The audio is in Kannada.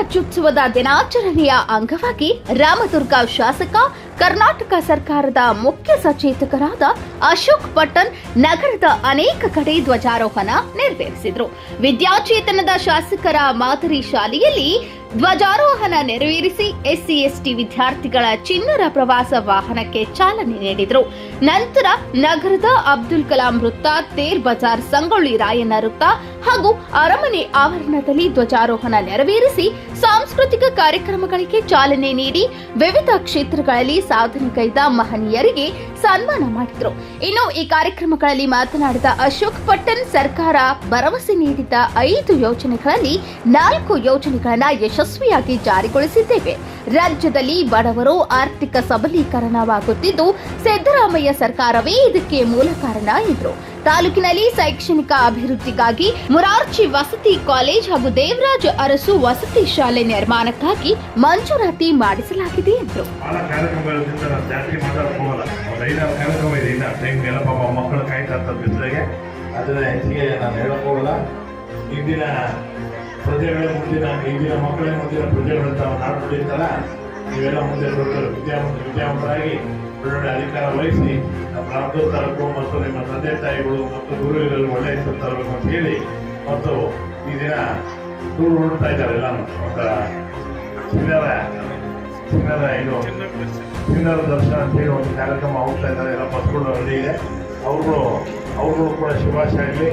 ಗಣರಾಜ್ಯೋತ್ಸವದ ದಿನಾಚರಣೆಯ ಅಂಗವಾಗಿ ರಾಮದುರ್ಗ ಶಾಸಕ, ಕರ್ನಾಟಕ ಸರ್ಕಾರದ ಮುಖ್ಯ ಸಚೇತಕರಾದ ಅಶೋಕ್ ಪಟ್ಟಣ್ ನಗರದ ಅನೇಕ ಕಡೆ ಧ್ವಜಾರೋಹಣ ನೆರವೇರಿಸಿದರು. ವಿದ್ಯಾಚೇತನದ ಶಾಸಕರ ಮಾದರಿ ಶಾಲೆಯಲ್ಲಿ ಧ್ವಜಾರೋಹಣ ನೆರವೇರಿಸಿ ಎಸ್ಸಿ, ಎಸ್ಟಿ ವಿದ್ಯಾರ್ಥಿಗಳ ಚಿನ್ನರ ಪ್ರವಾಸ ವಾಹನಕ್ಕೆ ಚಾಲನೆ ನೀಡಿದರು. ನಂತರ ನಗರದ ಅಬ್ದುಲ್ ಕಲಾಂ ವೃತ್ತ ತೇರ್ ಬಜಾರ್, ಸಂಗೊಳ್ಳಿ ರಾಯಣ್ಣ ವೃತ್ತ ಹಾಗೂ ಅರಮನೆ ಆವರಣದಲ್ಲಿ ಧ್ವಜಾರೋಹಣ ನೆರವೇರಿಸಿ ಸಾಂಸ್ಕೃತಿಕ ಕಾರ್ಯಕ್ರಮಗಳಿಗೆ ಚಾಲನೆ ನೀಡಿ ವಿವಿಧ ಕ್ಷೇತ್ರಗಳಲ್ಲಿ ಸಾಧನೆ ಕೈದ ಮಹನೀಯರಿಗೆ ಸನ್ಮಾನ ಮಾಡಿದರು. ಇನ್ನು ಈ ಕಾರ್ಯಕ್ರಮಗಳಲ್ಲಿ ಮಾತನಾಡಿದ ಅಶೋಕ್ ಪಟ್ಟಣ್ ಸರ್ಕಾರ ಭರವಸೆ ನೀಡಿದ್ದ ಐದು ಯೋಜನೆಗಳಲ್ಲಿ ನಾಲ್ಕು ಯೋಜನೆಗಳನ್ನು ಯಶಸ್ವಿಯಾಗಿ ಜಾರಿಗೊಳಿಸಿದ್ದೇವೆ. ರಾಜ್ಯದಲ್ಲಿ ಬಡವರು ಆರ್ಥಿಕ ಸಬಲೀಕರಣವಾಗುತ್ತಿದ್ದು, ಸಿದ್ದರಾಮಯ್ಯ ಸರ್ಕಾರವೇ ಇದಕ್ಕೆ ಮೂಲ ಕಾರಣ ಎಂದರು. ತಾಲೂಕಿನಲ್ಲಿ ಶೈಕ್ಷಣಿಕ ಅಭಿವೃದ್ಧಿಗಾಗಿ ಮುರಾರ್ಜಿ ವಸತಿ ಕಾಲೇಜ್ ಹಾಗೂ ದೇವರಾಜ್ ಅರಸು ವಸತಿ ಶಾಲೆ ನಿರ್ಮಾಣಕ್ಕಾಗಿ ಮಂಜೂರಾತಿ ಮಾಡಿಸಲಾಗಿದೆ ಎಂದರು. ಇಂದಿನ ಪ್ರಜೆಗಳೇ ಮುಂದಿನ ಇಂದಿನ ಮಕ್ಕಳೇ ಮುಂದಿನ ಪ್ರಜೆಗಳಂತ ನುಡಿತಾರ ನೀವೆಲ್ಲ ಮುಂದೆ ವಿದ್ಯಾವಂತರಾಗಿ ಒಳ್ಳೊಳ್ಳೆ ಅಧಿಕಾರ ವಹಿಸಿ ನಮ್ಮ ರಾಮದೂರ್ ತಾಲೂಕು ಮತ್ತು ನಿಮ್ಮ ತಂದೆ ತಾಯಿಗಳು ಮತ್ತು ಗುರುಗಳು ಒಳ್ಳೆ ಹೆಸರು ಅಂತ ಹೇಳಿ ಮತ್ತು ಈ ದಿನ ದೂರು ನೋಡ್ತಾ ಇದ್ದಾರೆ ಎಲ್ಲಾನು. ಚಿನ್ನರ ಚಿನ್ನರ ಇದು ಚಿನ್ನರ ದರ್ಶನ ಅಂತ ಹೇಳಿ ಒಂದು ಕಾರ್ಯಕ್ರಮ ಹೋಗ್ತಾ ಇದ್ದಾರೆ. ಎಲ್ಲ ಬಸ್ಗಳು ಅಲ್ಲಿ ಇದೆ. ಅವರು ಅವರು ಕೂಡ ಶುಭಾಶಯ ಆಗಲಿ